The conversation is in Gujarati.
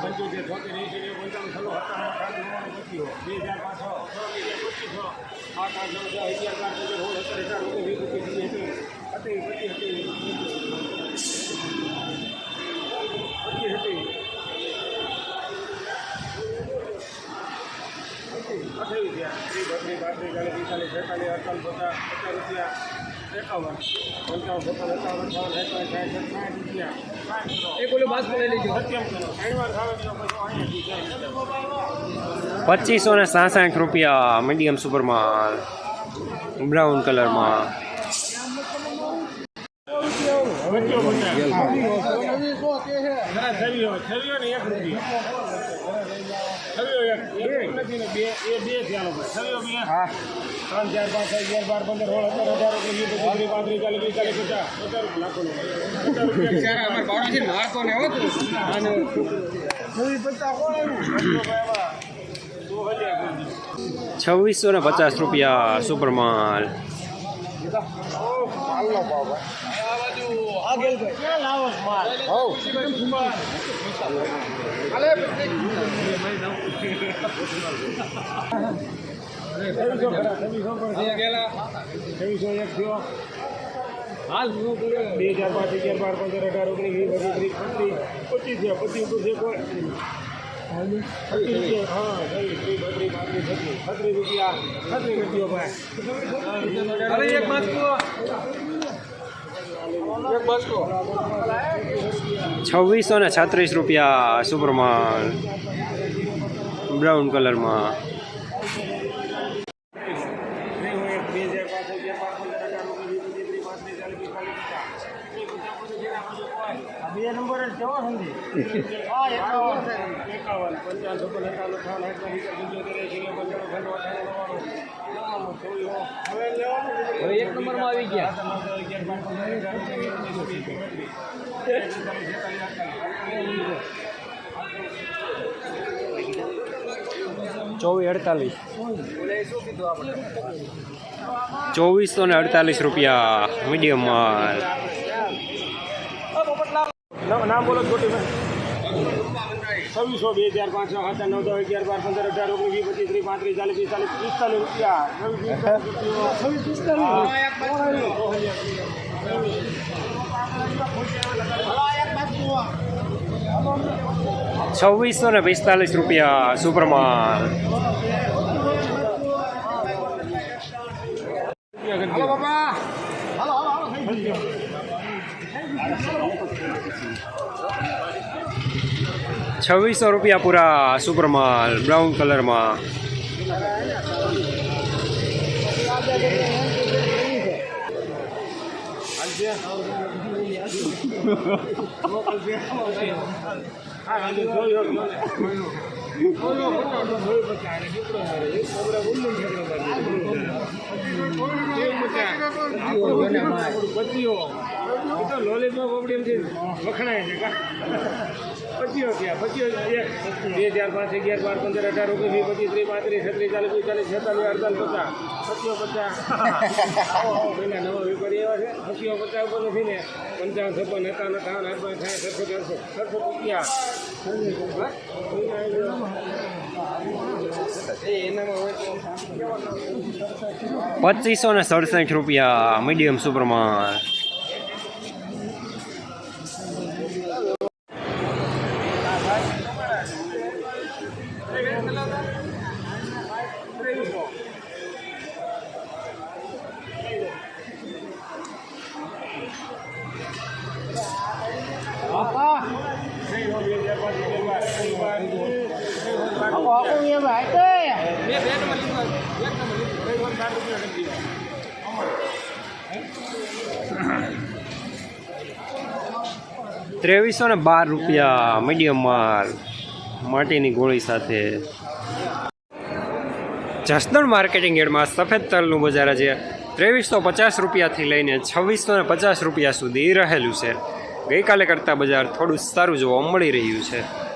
પચીસો ને સાસઠ રૂપિયા મીડિયમ સુપરમાં બ્રાઉન કલરમાં ત્રણ ચાર પાંચ અગિયાર બાર પંદર સોળ સત્તર અઢાર ઓગણીસ વીસ પચીસ ત્રીસ પાંત્રીસ ચાલીસ પિસ્તાલીસ પચાસ પચાસ રૂપિયા લાખો છવ્વીસો ને પચાસ રૂપિયા સુપરમાલ છવ્વીસો ખરા છવ્વીસો પણ છવ્વીસો એક થયો બે હજાર પાંચ અગિયાર બાર પંદર અઢાર ઓગણીસ વીસ પચીસ ત્રીસ પચીસ પચીસ છે પચીસ ઉપર છે કોઈ પચીસ છે હા છવ્વીસ પાંત્રીસ છત્રીસ છત્રીસ રૂપિયા ને છત્રીસ રૂપિયા સુપરમાલ બ્રાઉન કલરમાં બે હજાર પાંચ અગિયાર બાર પંદર અઢાર ઓગણીસ વીસ પચીસ ત્રીસ ચાલીસ પિસ્તાલીસ પચાસ બે નંબર જ કેવો સમજી એકાવન એકાવન પંચાવન ને છત્રીસ રૂપિયા સુપરમાન. બ્રાઉન કલરમાં. બે નંબર લેવાનું હવે એક નંબરમાં આવી ગયા. ચોવીસ અડતાલીસ. ચોવીસો ને અડતાલીસ રૂપિયા મીડિયમ માલ નામ નામ બોલો છોટી છવ્વીસો બે હજાર પાંચ છ સાત નવ દસ અગિયાર બાર પંદર અઢાર ઓગણીસ વીસ પચીસ ત્રીસ પાંત્રીસ ચાલીસ પિસ્તાલીસ પિસ્તાલીસ રૂપિયા. છવ્વીસ પિસ્તાલીસ છવ્વીસો ને પિસ્તાલીસ રૂપિયા સુપરમાલ છવ્વીસો રૂપિયા પૂરા સુપરમાલ બ્રાઉન કલરમાં. વખણાય છે, કા? પચીઓ થયા પચીઓ બે, ચાર, પાંચ, અગિયાર, બાર, પંદર, અઢાર, ઓગણીસ, વીસ, પચીસ, ત્રીસ, પાંત્રીસ, છત્રીસ, ચાલીસ, પિસ્તાલીસ, છેતાલીસ, અડતાલીસ, પચાસ. પચીઓ પચાસ. પેલા નવા વેપારી એવા છે. પચીઓ પચાસ ઉપર નથી ને પંચાવન, છપ્પન એકાવન અઠાવન અડબાવન સાઠ સરસો ચારસો રૂપિયા. પચીસો ને સડસઠ રૂપિયા મીડિયમ સુપરમાલ ત્રેવીસો ને બાર રૂપિયા મીડિયમ માલ. માટીની ગોળી સાથે. જસદણ માર્કેટિંગ યાર્ડમાં સફેદ તલનું બજાર આજે ત્રેવીસો પચાસ રૂપિયાથી લઈને છવ્વીસો ને પચાસ રૂપિયા સુધી રહેલું છે. ગઈકાલે કરતાં બજાર થોડું સારું જોવા મળી રહ્યું છે.